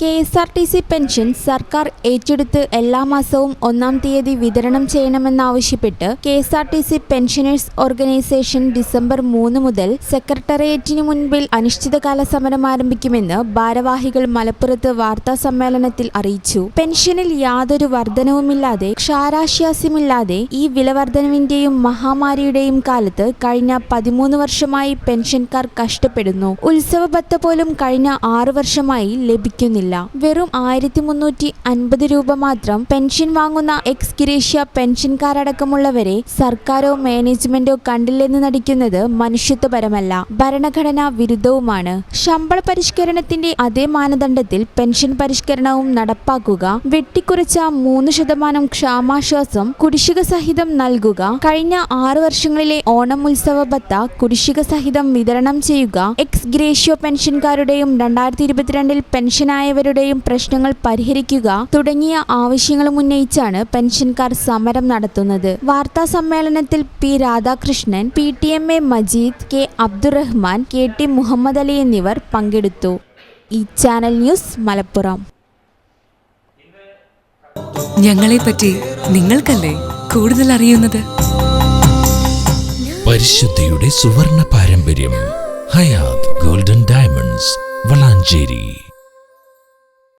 K S R T C pension സർക്കാർ ഏറ്റെടുത്ത് എല്ലാ മാസവും ഒന്നാം തീയതി വിതരണം ചെയ്യണമെന്നാവശ്യപ്പെട്ട് K S R T C pensioners organisation December മൂന്ന് മുതൽ സെക്രട്ടേറിയറ്റിന് മുൻപിൽ അനിശ്ചിതകാല സമരം ആരംഭിക്കുമെന്ന് ഭാരവാഹികൾ മലപ്പുറത്ത് വാർത്താ സമ്മേളനത്തിൽ അറിയിച്ചു. പെൻഷനിൽ യാതൊരു വർധനവുമില്ലാതെ ക്ഷാരാശ്വാസ്യമില്ലാതെ ഈ വിലവർധനവിന്റെയും മഹാമാരിയുടെയും കാലത്ത് കഴിഞ്ഞ പതിമൂന്ന് വർഷമായി പെൻഷൻകാർ കഷ്ടപ്പെടുന്നു. ഉത്സവ ബത്ത പോലും കഴിഞ്ഞ ആറു വർഷമായി ലഭിക്കുന്നില്ല. വെറും ആയിരത്തി മുന്നൂറ്റി അൻപത് രൂപ മാത്രം പെൻഷൻ വാങ്ങുന്ന എക്സ് ഗിരീഷ്യ പെൻഷൻകാരടക്കമുള്ളവരെ സർക്കാരോ മാനേജ്മെന്റോ കണ്ടില്ലെന്ന് നടിക്കുന്നത് മനുഷ്യത്വപരമല്ല. ഭരണഘടനാ വിരുദ്ധവുമാണ്. ശമ്പള പരിഷ്കരണത്തിന്റെ അതേ മാനദണ്ഡത്തിൽ പെൻഷൻ പരിഷ്കരണവും നടപ്പാക്കുക വെട്ടിക്കുറച്ച മൂന്ന് ശതമാനം ക്ഷാമാശ്വാസം കുടിശ്ശിക സഹിതം നൽകുക കഴിഞ്ഞ ആറു വർഷങ്ങളിലെ ഓണം ഉത്സവ ബത്ത കുടിശ്ശിക സഹിതം വിതരണം ചെയ്യുക എക്സ് ഗ്രേഷ്യോ പെൻഷൻകാരുടെയും രണ്ടായിരത്തി ഇരുപത്തിരണ്ടിൽ പെൻഷനായവരുടെയും പ്രശ്നങ്ങൾ പരിഹരിക്കുക തുടങ്ങിയ ആവശ്യങ്ങളും ഉന്നയിച്ചാണ് പെൻഷൻകാർ സമരം നടത്തുന്നത്. വാർത്താ സമ്മേളനത്തിൽ P Radhakrishnan P T M A Majeed K Abdurahman K T Muhammad Ali എന്നിവർ പങ്കെടുത്തു. ഈ ചാനൽ ന്യൂസ് മലപ്പുറം. ഞങ്ങളെ പറ്റി നിങ്ങൾക്കല്ലേ കൂടുതൽ അറിയുന്നത്? പരിശുദ്ധിയുടെ സുവർണ പാരമ്പര്യം ഹയാത് ഗോൾഡൻ ഡയമണ്ട്സ് വളാഞ്ചേരി.